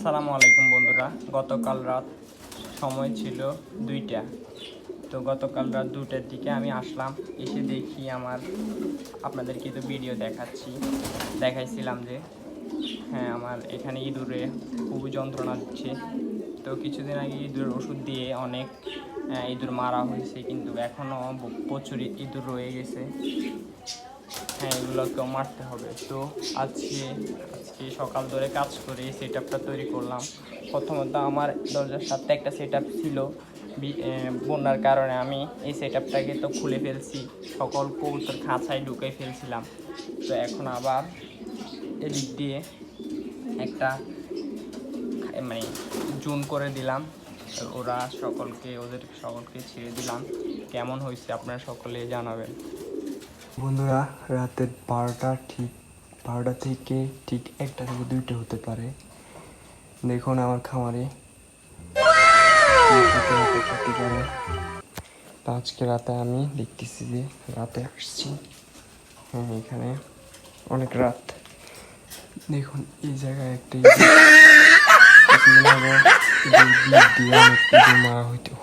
আসসালামু আলাইকুম বন্ধুরা। গতকাল রাত সময় ছিল দুইটা। তো গতকাল রাত দুটার দিকে আমি আসলাম এসে দেখি আমার আপনাদেরকে তো ভিডিও দেখাচ্ছি। দেখাইছিলাম যে হ্যাঁ আমার এখানে ইঁদুরে খুব যন্ত্রণা দিচ্ছে। তো কিছুদিন আগে ইঁদুরের ওষুধ দিয়ে অনেক আহ, ইঁদুর মারা হয়েছে কিন্তু এখনও প্রচুর ইঁদুর রয়ে গেছে। হ্যাঁ এগুলোকেও মারতে হবে। তো আজকে আজকে সকাল ধরে কাজ করে এই সেট আপটা তৈরি করলাম। প্রথমত আমার দরজার সাথে একটা সেট ছিল। বন্যার কারণে আমি এই সেট তো খুলে ফেলছি, সকল কবুতর খাঁচায় ঢুকে ফেলছিলাম। তো এখন আবার এদিক দিয়ে একটা মানে জুন করে দিলাম। ওরা সকলকে, ওদের সকলকে ছেড়ে দিলাম। কেমন হয়েছে আপনারা সকলে জানাবেন। বন্ধুরা, রাতের বারোটা ঠিক বারোটা থেকে ঠিক একটা থেকে দুইটা হতে পারে। দেখুন আমার খামারে। আজকে রাতে আমি দেখতেছি যে রাতে আসছি। হ্যাঁ এখানে অনেক রাত। দেখুন, এই জায়গায় একটা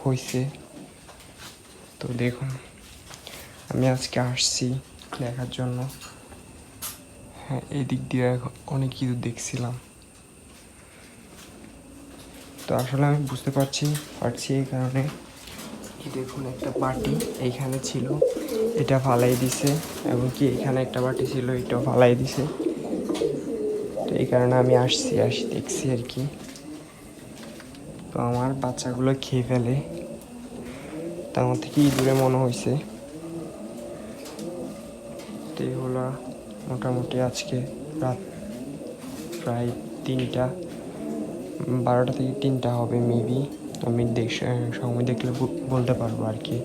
হয়েছে তো দেখুন, আমি আজকে আসছি দেখার জন্য। হ্যাঁ এই দিক দিয়ে অনেক কিছু দেখছিলাম। তো আসলে আমি বুঝতে পারছি পারছি এই কারণে। এই দেখুন একটা বাটি, এইখানে ছিল, এটা ফালাই দিছে, এবং কি এখানে একটা বাটি ছিল, এটাও ফালাই দিছে। তো এই কারণে আমি আসছি, আসি, দেখছি আর কি। তো আমার বাচ্চাগুলো খেয়ে ফেলে। তো আমার থেকে দূরে মনে হয়েছে তো এই হলো মোটামুটি আজকে রাত প্রায় তিনটা, বারোটা থেকে তিনটা হবে মেবি আমি দেখ, সময় দেখলে বলতে পারব আর কি।